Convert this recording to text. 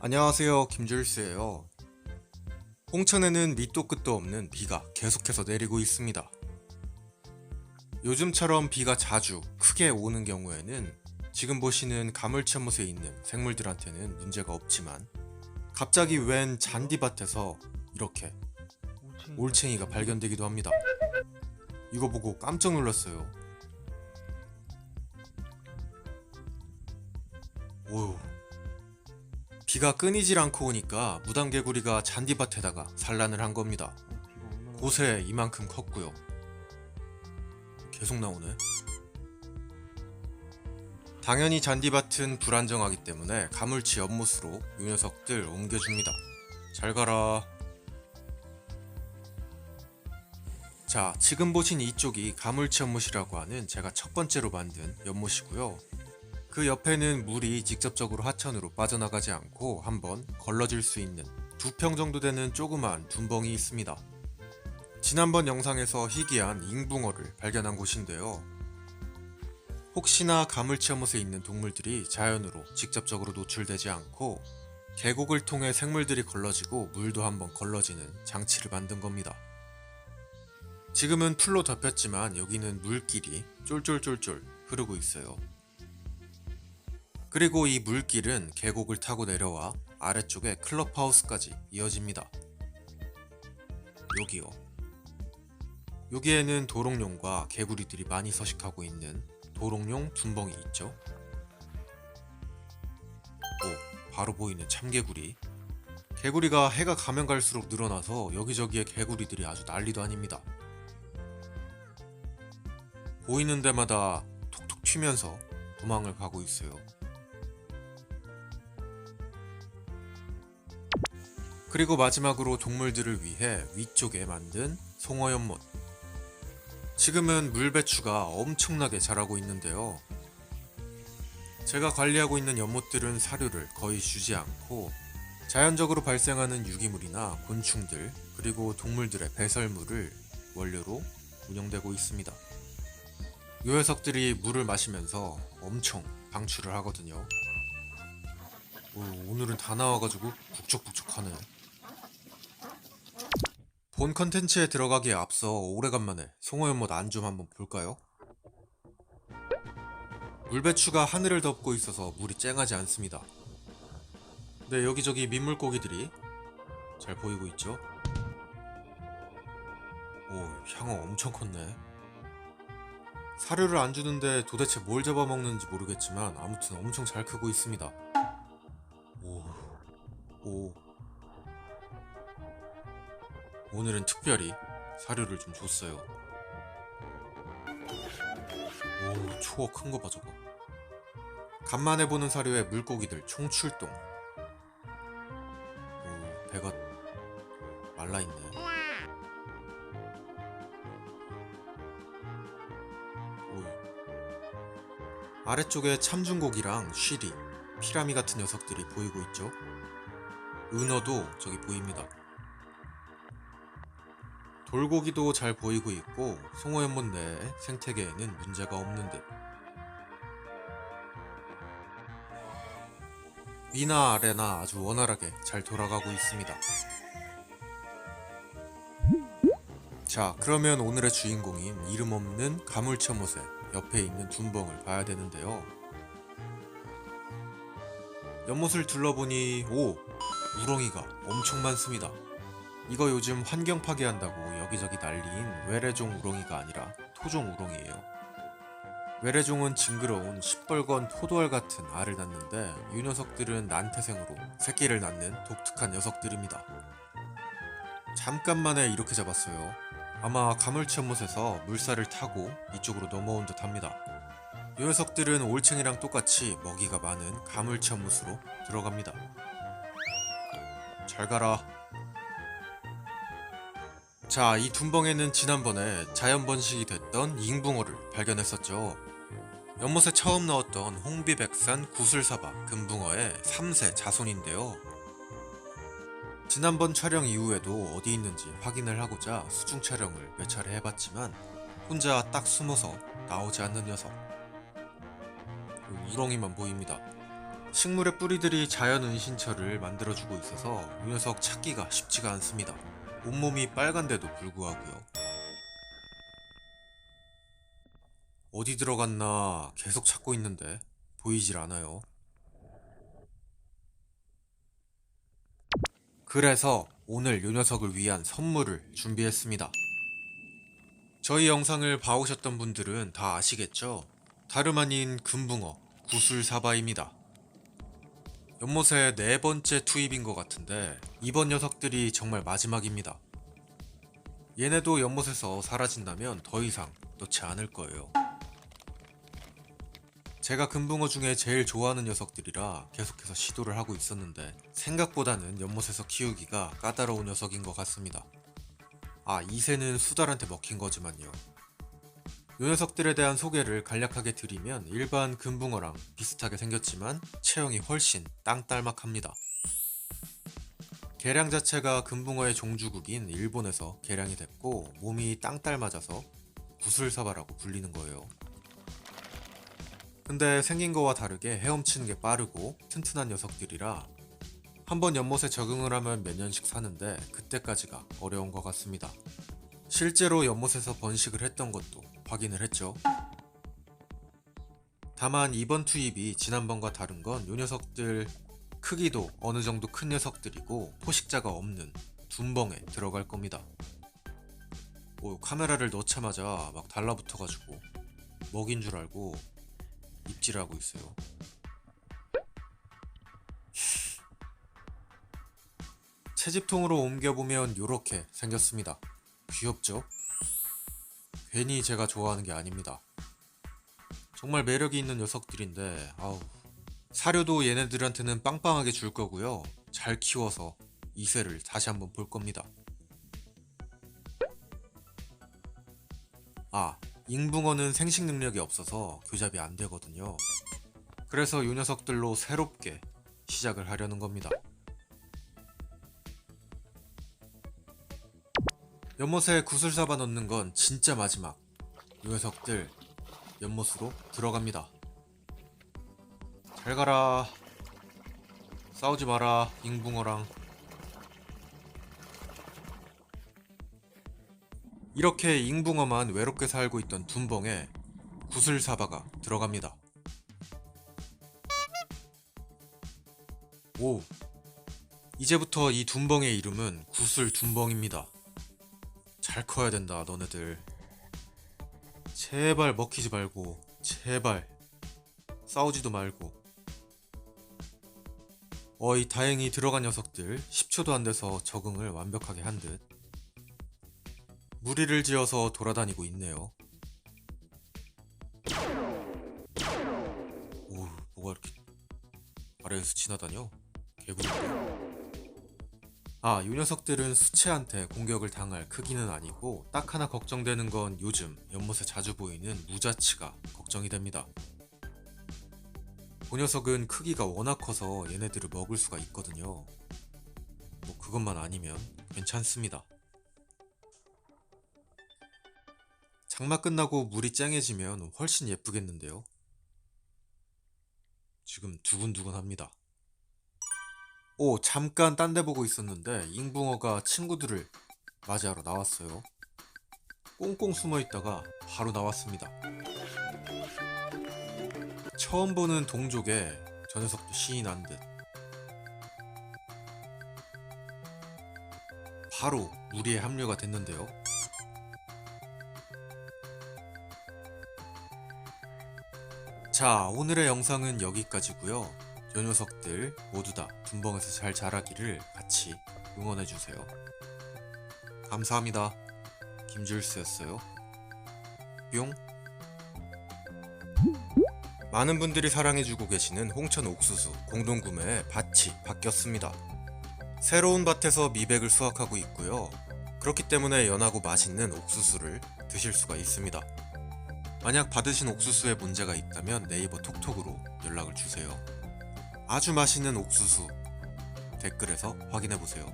안녕하세요 김줄스예요. 홍천에는 밑도 끝도 없는 비가 계속해서 내리고 있습니다. 요즘처럼 비가 자주 크게 오는 경우에는 지금 보시는 가물치연못에 있는 생물들한테는 문제가 없지만 갑자기 웬 잔디밭에서 이렇게 올챙이가 발견되기도 합니다. 이거 보고 깜짝 놀랐어요. 오우 비가 끊이질 않고 오니까 무당개구리가 잔디밭에다가 산란을 한 겁니다. 곳에 이만큼 컸고요. 계속 나오네. 당연히 잔디밭은 불안정하기 때문에 가물치 연못으로 요 녀석들 옮겨줍니다. 잘 가라. 자, 지금 보신 이쪽이 가물치 연못이라고 하는 제가 첫 번째로 만든 연못이고요. 그 옆에는 물이 직접적으로 하천으로 빠져나가지 않고 한번 걸러질 수 있는 두 평 정도 되는 조그만 둔벙이 있습니다. 지난번 영상에서 희귀한 잉붕어를 발견한 곳인데요. 혹시나 가물치연못에 있는 동물들이 자연으로 직접적으로 노출되지 않고 계곡을 통해 생물들이 걸러지고 물도 한번 걸러지는 장치를 만든 겁니다. 지금은 풀로 덮였지만 여기는 물길이 쫄쫄쫄쫄 흐르고 있어요. 그리고 이 물길은 계곡을 타고 내려와 아래쪽에 클럽하우스까지 이어집니다. 여기요. 여기에는 도롱뇽과 개구리들이 많이 서식하고 있는 도롱뇽 둔벙이 있죠. 오, 바로 보이는 참개구리. 개구리가 해가 가면 갈수록 늘어나서 여기저기에 개구리들이 아주 난리도 아닙니다. 보이는 데마다 톡톡 튀면서 도망을 가고 있어요. 그리고 마지막으로 동물들을 위해 위쪽에 만든 송어연못. 지금은 물배추가 엄청나게 자라고 있는데요. 제가 관리하고 있는 연못들은 사료를 거의 주지 않고 자연적으로 발생하는 유기물이나 곤충들 그리고 동물들의 배설물을 원료로 운영되고 있습니다. 요 녀석들이 물을 마시면서 엄청 방출을 하거든요. 오, 오늘은 다 나와가지고 북적북적하네. 본 컨텐츠에 들어가기에 앞서 오래간만에 송어연못 안좀 한번 볼까요? 물배추가 하늘을 덮고 있어서 물이 쨍하지 않습니다. 네, 여기저기 민물고기들이 잘 보이고 있죠? 오, 향어 엄청 컸네. 사료를 안 주는데 도대체 뭘 잡아먹는지 모르겠지만 아무튼 엄청 잘 크고 있습니다. 오, 오. 오늘은 특별히 사료를 좀 줬어요. 오, 초어 큰 거 봐, 저거. 간만에 보는 사료에 물고기들 총출동. 오, 배가 말라있네. 오이. 아래쪽에 참중고기랑 쉬리, 피라미 같은 녀석들이 보이고 있죠? 은어도 저기 보입니다. 돌고기도 잘 보이고 있고 송어연못 내 생태계에는 문제가 없는 듯. 위나 아래나 아주 원활하게 잘 돌아가고 있습니다. 자, 그러면 오늘의 주인공인 이름 없는 가물쳐못의 옆에 있는 둔벙을 봐야 되는데요. 연못을 둘러보니 오, 우렁이가 엄청 많습니다. 이거 요즘 환경 파괴한다고 여기저기 난리인 외래종 우렁이가 아니라 토종 우렁이에요. 외래종은 징그러운 시뻘건 포도알 같은 알을 낳는데 이 녀석들은 난태생으로 새끼를 낳는 독특한 녀석들입니다. 잠깐만에 이렇게 잡았어요. 아마 가물치 연못에서 물살을 타고 이쪽으로 넘어온 듯 합니다. 이 녀석들은 올챙이랑 똑같이 먹이가 많은 가물치 연못으로 들어갑니다. 잘 가라. 자, 이 둔벙에는 지난번에 자연 번식이 됐던 잉붕어를 발견했었죠. 연못에 처음 나왔던 홍비백산 구슬사바 금붕어의 3세 자손인데요. 지난번 촬영 이후에도 어디 있는지 확인을 하고자 수중 촬영을 몇 차례 해봤지만 혼자 딱 숨어서 나오지 않는 녀석. 우렁이만 보입니다. 식물의 뿌리들이 자연 은신처를 만들어주고 있어서 이 녀석 찾기가 쉽지가 않습니다. 온몸이 빨간데도 불구하고요. 어디 들어갔나 계속 찾고 있는데 보이질 않아요. 그래서 오늘 요 녀석을 위한 선물을 준비했습니다. 저희 영상을 봐오셨던 분들은 다 아시겠죠? 다름 아닌 금붕어 구슬사바입니다. 연못의 네 번째 투입인 것 같은데 이번 녀석들이 정말 마지막입니다. 얘네도 연못에서 사라진다면 더 이상 놓지 않을 거예요. 제가 금붕어 중에 제일 좋아하는 녀석들이라 계속해서 시도를 하고 있었는데 생각보다는 연못에서 키우기가 까다로운 녀석인 것 같습니다. 아, 이새는 수달한테 먹힌 거지만요. 요 녀석들에 대한 소개를 간략하게 드리면 일반 금붕어랑 비슷하게 생겼지만 체형이 훨씬 땅딸막합니다. 개량 자체가 금붕어의 종주국인 일본에서 개량이 됐고 몸이 땅딸 맞아서 구슬사바라고 불리는 거예요. 근데 생긴 거와 다르게 헤엄치는 게 빠르고 튼튼한 녀석들이라 한번 연못에 적응을 하면 몇 년씩 사는데 그때까지가 어려운 것 같습니다. 실제로 연못에서 번식을 했던 것도 확인을 했죠. 다만 이번 투입이 지난번과 다른 건 요 녀석들 크기도 어느 정도 큰 녀석들이고 포식자가 없는 둔벙에 들어갈 겁니다. 오, 카메라를 넣자마자 막 달라붙어가지고 먹인 줄 알고 입질하고 있어요. 채집통으로 옮겨보면 요렇게 생겼습니다. 귀엽죠? 괜히 제가 좋아하는 게 아닙니다. 정말 매력이 있는 녀석들인데, 아우. 사료도 얘네들한테는 빵빵하게 줄 거고요. 잘 키워서 이세를 다시 한번 볼 겁니다. 아, 잉붕어는 생식 능력이 없어서 교잡이 안 되거든요. 그래서 요 녀석들로 새롭게 시작을 하려는 겁니다. 연못에 구슬사바 넣는 건 진짜 마지막. 요 녀석들 연못으로 들어갑니다. 잘 가라. 싸우지 마라, 잉붕어랑. 이렇게 잉붕어만 외롭게 살고 있던 둔벙에 구슬 사바가 들어갑니다. 오. 이제부터 이 둔벙의 이름은 구슬 둔벙입니다. 잘 커야 된다, 너네들. 제발 먹히지 말고, 제발. 싸우지도 말고. 어이, 다행히 들어간 녀석들 10초도 안 돼서 적응을 완벽하게 한 듯. 무리를 지어서 돌아다니고 있네요. 오, 뭐가 이렇게 아래에서 지나다녀? 개구리인데? 아, 이 녀석들은 수채한테 공격을 당할 크기는 아니고 딱 하나 걱정되는 건 요즘 연못에 자주 보이는 무자치가 걱정이 됩니다. 그 녀석은 크기가 워낙 커서 얘네들을 먹을 수가 있거든요. 뭐 그것만 아니면 괜찮습니다. 장마 끝나고 물이 쨍해지면 훨씬 예쁘겠는데요. 지금 두근두근합니다. 오, 잠깐 딴 데 보고 있었는데 잉붕어가 친구들을 맞이하러 나왔어요. 꽁꽁 숨어 있다가 바로 나왔습니다. 처음 보는 동족에 저 녀석도 신이 난 듯. 바로 무리에 합류가 됐는데요. 자, 오늘의 영상은 여기까지고요. 요 녀석들 모두 다 둔벙에서 잘 자라기를 같이 응원해주세요. 감사합니다. 김줄스였어요. 뿅. 많은 분들이 사랑해주고 계시는 홍천 옥수수 공동구매 밭이 바뀌었습니다. 새로운 밭에서 미백을 수확하고 있고요. 그렇기 때문에 연하고 맛있는 옥수수를 드실 수가 있습니다. 만약 받으신 옥수수에 문제가 있다면 네이버 톡톡으로 연락을 주세요. 아주 맛있는 옥수수 댓글에서 확인해 보세요.